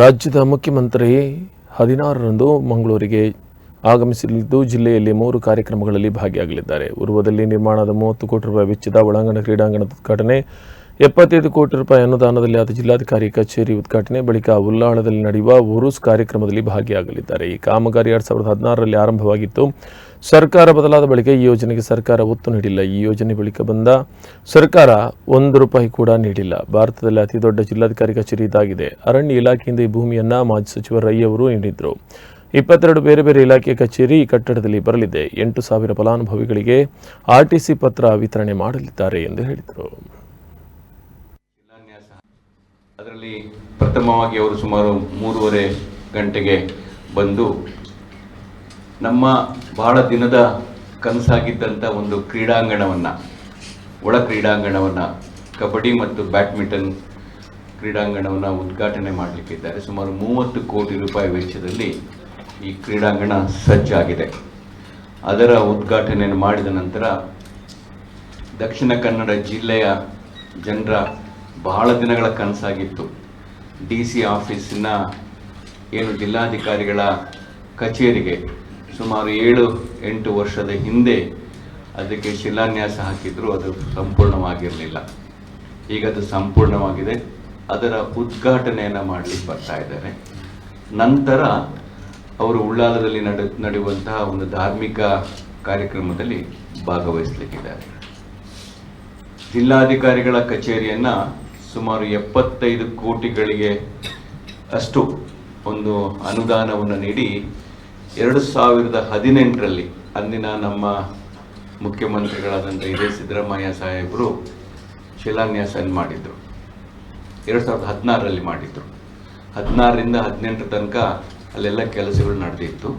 ರಾಜ್ಯದ ಮುಖ್ಯಮಂತ್ರಿ ಹದಿನಾರರಂದು ಮಂಗಳೂರಿಗೆ ಆಗಮಿಸಲಿದ್ದು, ಜಿಲ್ಲೆಯಲ್ಲಿ ಮೂರು ಕಾರ್ಯಕ್ರಮಗಳಲ್ಲಿ ಭಾಗಿಯಾಗಲಿದ್ದಾರೆ. ಉರ್ವದಲ್ಲಿ ನಿರ್ಮಾಣದ ಮೂವತ್ತು ಕೋಟಿ ರೂಪಾಯಿ ವೆಚ್ಚದ ಒಳಾಂಗಣ ಕ್ರೀಡಾಂಗಣದ ಉದ್ಘಾಟನೆ, ಎಪ್ಪತ್ತೈದು ಕೋಟಿ ರೂಪಾಯಿ ಅನುದಾನದಲ್ಲಿ ಆದ ಜಿಲ್ಲಾಧಿಕಾರಿ ಕಚೇರಿ ಉದ್ಘಾಟನೆ, ಬಳಿಕ ಉಲ್ಲಾಳದಲ್ಲಿ ನಡೆಯುವ ಉರುಸ್ ಕಾರ್ಯಕ್ರಮದಲ್ಲಿ ಭಾಗಿಯಾಗಲಿದ್ದಾರೆ. ಈ ಕಾಮಗಾರಿ ಎರಡು ಸಾವಿರದ ಹದಿನಾರರಲ್ಲಿ ಆರಂಭವಾಗಿತ್ತು. ಸರ್ಕಾರ ಬದಲಾದ ಬಳಿಕ ಈ ಯೋಜನೆಗೆ ಸರ್ಕಾರ ಒತ್ತು ನೀಡಿಲ್ಲ. ಈ ಯೋಜನೆ ಬಳಿಕ ಬಂದ ಸರ್ಕಾರ ಒಂದು ರೂಪಾಯಿ ಕೂಡ ನೀಡಿಲ್ಲ. ಭಾರತದಲ್ಲಿ ಅತಿ ದೊಡ್ಡ ಜಿಲ್ಲಾಧಿಕಾರಿ ಕಚೇರಿ ಇದಾಗಿದೆ. ಅರಣ್ಯ ಇಲಾಖೆಯಿಂದ ಈ ಭೂಮಿಯನ್ನ ಮಾಜಿ ಸಚಿವ ರೈ ಅವರು ನೀಡಿದ್ರು. ಇಪ್ಪತ್ತೆರಡು ಬೇರೆ ಬೇರೆ ಇಲಾಖೆ ಕಚೇರಿ ಕಟ್ಟಡದಲ್ಲಿ ಬರಲಿದೆ. ಎಂಟು ಸಾವಿರ ಫಲಾನುಭವಿಗಳಿಗೆ ಆರ್ಟಿಸಿ ಪತ್ರ ವಿತರಣೆ ಮಾಡಲಿದ್ದಾರೆ ಎಂದು ಹೇಳಿದರು. ಅದರಲ್ಲಿ ಪ್ರಥಮವಾಗಿ ಅವರು ಸುಮಾರು ಮೂರುವರೆ ಗಂಟೆಗೆ ಬಂದು ನಮ್ಮ ಬಹಳ ದಿನದ ಕನಸಾಗಿದ್ದಂಥ ಒಂದು ಕ್ರೀಡಾಂಗಣವನ್ನು, ಒಳ ಕ್ರೀಡಾಂಗಣವನ್ನು, ಕಬಡ್ಡಿ ಮತ್ತು ಬ್ಯಾಡ್ಮಿಂಟನ್ ಕ್ರೀಡಾಂಗಣವನ್ನು ಉದ್ಘಾಟನೆ ಮಾಡಲಿಕ್ಕಿದ್ದಾರೆ. ಸುಮಾರು ಮೂವತ್ತು ಕೋಟಿ ರೂಪಾಯಿ ವೆಚ್ಚದಲ್ಲಿ ಈ ಕ್ರೀಡಾಂಗಣ ಸಜ್ಜಾಗಿದೆ. ಅದರ ಉದ್ಘಾಟನೆಯನ್ನು ಮಾಡಿದ ನಂತರ ದಕ್ಷಿಣ ಕನ್ನಡ ಜಿಲ್ಲೆಯ ಜನರ ಬಹಳ ದಿನಗಳ ಕನಸಾಗಿತ್ತು. ಡಿ ಸಿ ಆಫೀಸಿನ ಏನು ಜಿಲ್ಲಾಧಿಕಾರಿಗಳ ಕಚೇರಿಗೆ ಸುಮಾರು ಏಳು, ಎಂಟು ವರ್ಷದ ಹಿಂದೆ ಅದಕ್ಕೆ ಶಿಲಾನ್ಯಾಸ ಹಾಕಿದ್ರು, ಅದು ಸಂಪೂರ್ಣವಾಗಿರಲಿಲ್ಲ. ಈಗ ಅದು ಸಂಪೂರ್ಣವಾಗಿದೆ. ಅದರ ಉದ್ಘಾಟನೆಯನ್ನು ಮಾಡಲಿಕ್ಕೆ ಬರ್ತಾ ಇದ್ದಾರೆ. ನಂತರ ಅವರು ಉಳ್ಳಾಲದಲ್ಲಿ ನಡೆ, ನಡೆಯುವಂತಹ ಒಂದು ಧಾರ್ಮಿಕ ಕಾರ್ಯಕ್ರಮದಲ್ಲಿ ಭಾಗವಹಿಸಲಿಕ್ಕಿದ್ದಾರೆ. ಜಿಲ್ಲಾಧಿಕಾರಿಗಳ ಕಚೇರಿಯನ್ನು ಸುಮಾರು ಎಪ್ಪತ್ತೈದು ಕೋಟಿಗಳಿಗೆ ಅಷ್ಟು ಒಂದು ಅನುದಾನವನ್ನು ನೀಡಿ ಎರಡು ಸಾವಿರದ ಹದಿನೆಂಟರಲ್ಲಿ ಅಂದಿನ ನಮ್ಮ ಮುಖ್ಯಮಂತ್ರಿಗಳಾದಂಥ ಇದೇ ಸಿದ್ದರಾಮಯ್ಯ ಸಾಹೇಬರು ಶಿಲಾನ್ಯಾಸ ಮಾಡಿದರು. ಎರಡು ಸಾವಿರದ ಹದಿನಾರರಲ್ಲಿ ಮಾಡಿದರು. ಹದಿನಾರರಿಂದ ಹದಿನೆಂಟರ ತನಕ ಅಲ್ಲೆಲ್ಲ ಕೆಲಸಗಳು ನಡೆದಿತ್ತು.